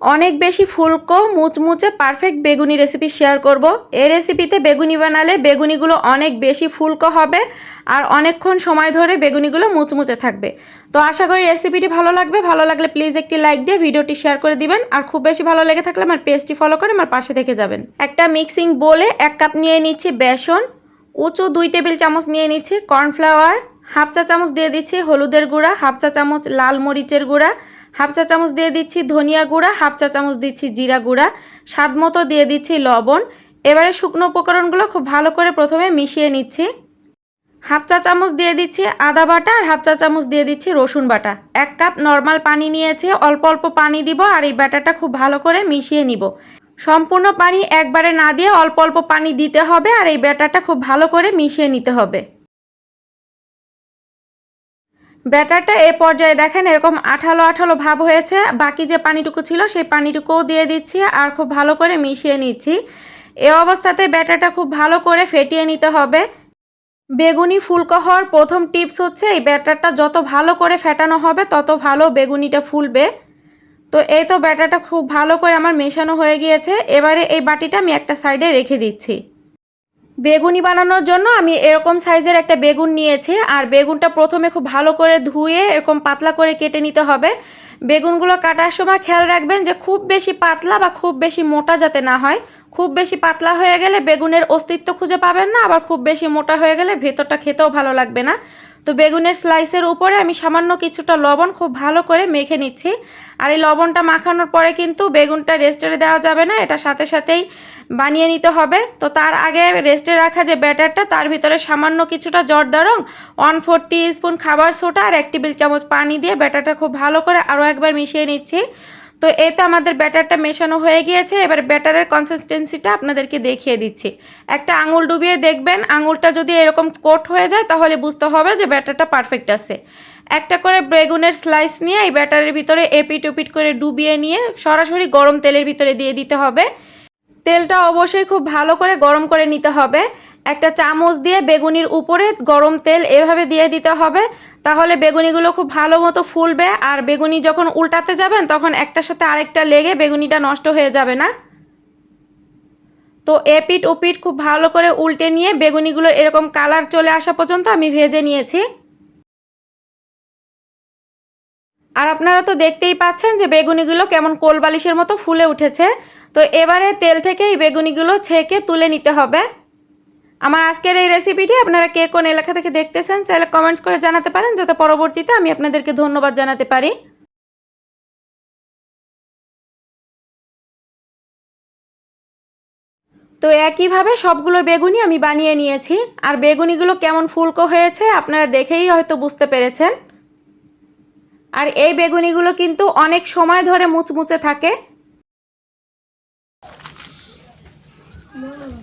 অনেক বেশি ফুলকো, মুচমুচে পারফেক্ট বেগুনি রেসিপি শেয়ার করব। এই রেসিপিতে বেগুনি বানালে বেগুনিগুলো অনেক বেশি ফুলকো হবে আর অনেকক্ষণ সময় ধরে বেগুনিগুলো মুচমুচে থাকবে। তো আশা করি রেসিপিটি ভালো লাগবে। ভালো লাগলে প্লিজ একটি লাইক দিয়ে ভিডিওটি শেয়ার করে দিবেন। আর খুব বেশি ভালো লেগে থাকলে আমার পেজটি ফলো করে আমার পাশে থেকে যাবেন। একটা মিক্সিং বলে এক কাপ নিয়ে নিচ্ছি বেসন, উঁচু দুই টেবিল চামচ নিয়ে নিচ্ছি কর্নফ্লাওয়ার হাফ চা চামচ দিয়ে দিচ্ছি হলুদের গুঁড়া হাফ চা চামচ লাল মরিচের গুঁড়া হাফ চা চামচ দিয়ে দিচ্ছি ধনিয়া গুঁড়া, হাফ চা চামচ দিচ্ছি জিরা গুঁড়া, স্বাদ মতো দিয়ে দিচ্ছি লবণ। এবারে শুকনো উপকরণগুলো খুব ভালো করে প্রথমে মিশিয়ে নিচ্ছি। হাফ চা চামচ দিয়ে দিচ্ছি আদা বাটা আর হাফ চা চামচ দিয়ে দিচ্ছি রসুন বাটা। এক কাপ নর্মাল পানি নিয়েছি, অল্প অল্প পানি দিব আর এই বাটাটা খুব ভালো করে মিশিয়ে নিব। সম্পূর্ণ পানি একবারে না দিয়ে অল্প অল্প পানি দিতে হবে আর এই ব্যাটারটা খুব ভালো করে মিশিয়ে নিতে হবে। ব্যাটারটা এ পর্যায়ে দেখেন, এরকম আঠালো আঠালো ভাব হয়েছে। বাকি যে পানিটুকু ছিল, সেই পানিটুকুও দিয়ে দিচ্ছি আর খুব ভালো করে মিশিয়ে নিচ্ছি। এ অবস্থাতে ব্যাটারটা খুব ভালো করে ফেটিয়ে নিতে হবে। বেগুনি ফুলকো হওয়ার প্রথম টিপস হচ্ছে, এই ব্যাটারটা যত ভালো করে ফেটানো হবে, তত ভালো বেগুনিটা ফুলবে। তো এই তো ব্যাটারটা খুব ভালো করে আমার মেশানো হয়ে গিয়েছে। এবারে এই বাটিটা আমি একটা সাইডে রেখে দিচ্ছি। বেগুনি বানানোর জন্য আমি এরকম সাইজের একটা বেগুন নিয়েছি, আর বেগুনটা প্রথমে খুব ভালো করে ধুয়ে এরকম পাতলা করে কেটে নিতে হবে। বেগুনগুলো কাটার সময় খেয়াল রাখবেন যে খুব বেশি পাতলা বা খুব বেশি মোটা যাতে না হয়। খুব বেশি পাতলা হয়ে গেলে বেগুনের অস্তিত্ব খুঁজে পাবেন না, আবার খুব বেশি মোটা হয়ে গেলে ভেতরটা খেতেও ভালো লাগবে না। তো বেগুনের স্লাইসের উপরে আমি সামান্য কিছুটা লবণ খুব ভালো করে মেখে নিচ্ছি। আর এই লবণটা মাখানোর পরে কিন্তু বেগুনটা রেস্টে দেওয়া যাবে না, এটা সাথে সাথেই বানিয়ে নিতে হবে। তো তার আগে রেস্টে রাখা যে ব্যাটারটা, তার ভিতরে সামান্য কিছুটা জর্দা রং ওয়ান ফোর স্পুন খাবার সোটা আর এক টেবিল চামচ পানি দিয়ে ব্যাটারটা খুব ভালো করে আরও একবার মিশিয়ে নিচ্ছি। তো এতে আমাদের ব্যাটারটা মেশানো হয়ে গিয়েছে, এবার ব্যাটারের কনসিস্টেন্সিটা আপনাদেরকে দেখিয়ে দিচ্ছি। একটা আঙুল ডুবিয়ে দেখবেন, আঙুলটা যদি এরকম কোট হয়ে যায়, তাহলে বুঝতে হবে যে ব্যাটারটা পারফেক্ট আছে। একটা করে বেগুনের স্লাইস নিয়ে এই ব্যাটারের ভিতরে এপিট ওপিট করে ডুবিয়ে নিয়ে সরাসরি গরম তেলের ভিতরে দিয়ে দিতে হবে। তেলটা অবশ্যই খুব ভালো করে গরম করে নিতে হবে। একটা চামচ দিয়ে বেগুনির উপরে গরম তেল এভাবে দিয়ে দিতে হবে, তাহলে বেগুনিগুলো খুব ভালো মতো ফুলবে আর বেগুনি যখন উল্টাতে যাবেন তখন একটার সাথে আরেকটা লেগে বেগুনিটা নষ্ট হয়ে যাবে না। তো এপিট ওপিট খুব ভালো করে উল্টে নিয়ে বেগুনিগুলো এরকম কালার চলে আসা পর্যন্ত আমি ভেজে নিয়েছি। আর আপনারা তো দেখতেই পাচ্ছেন যে বেগুনিগুলো কেমন কোল বালিশের মতো ফুলে উঠেছে। তো এবারে তেল থেকে এই বেগুনিগুলো ছেঁকে তুলে নিতে হবে। আমার আজকের এই রেসিপিটি আপনারা কে কোন এলাকা থেকে দেখতেছেন চাইলে কমেন্টস করে জানাতে পারেন, যাতে পরবর্তীতে আমি আপনাদেরকে ধন্যবাদ জানাতে পারি। তো একইভাবে সবগুলো বেগুনি আমি বানিয়ে নিয়েছি, আর বেগুনিগুলো কেমন ফুলকো হয়েছে আপনারা দেখেই হয়তো বুঝতে পেরেছেন। আর এই বেগুনিগুলো কিন্তু অনেক সময় ধরে মুচমুচে থাকে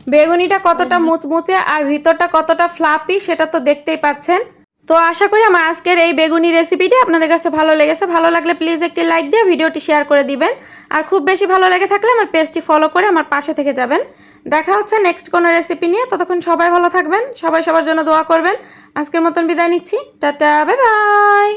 বেগুনিটা কতটা মুচমুচে আর ভিতরটা কতটা ফ্লাপি সেটা তো দেখতেই পাচ্ছেন। তো আশা করি আমার আজকের এই বেগুনি রেসিপিটি আপনাদের কাছে ভালো লেগেছে। ভালো লাগলে প্লিজ একটি লাইক দিয়ে ভিডিওটি শেয়ার করে দিবেন। আর খুব বেশি ভালো লেগে থাকলে আমার পেজটি ফলো করে আমার পাশে থেকে যাবেন। দেখা হচ্ছে নেক্সট কোনো রেসিপি নিয়ে। ততক্ষণ সবাই ভালো থাকবেন। সবাই সবার জন্য দোয়া করবেন। আজকের মতন বিদায় নিচ্ছি। Tata bye bye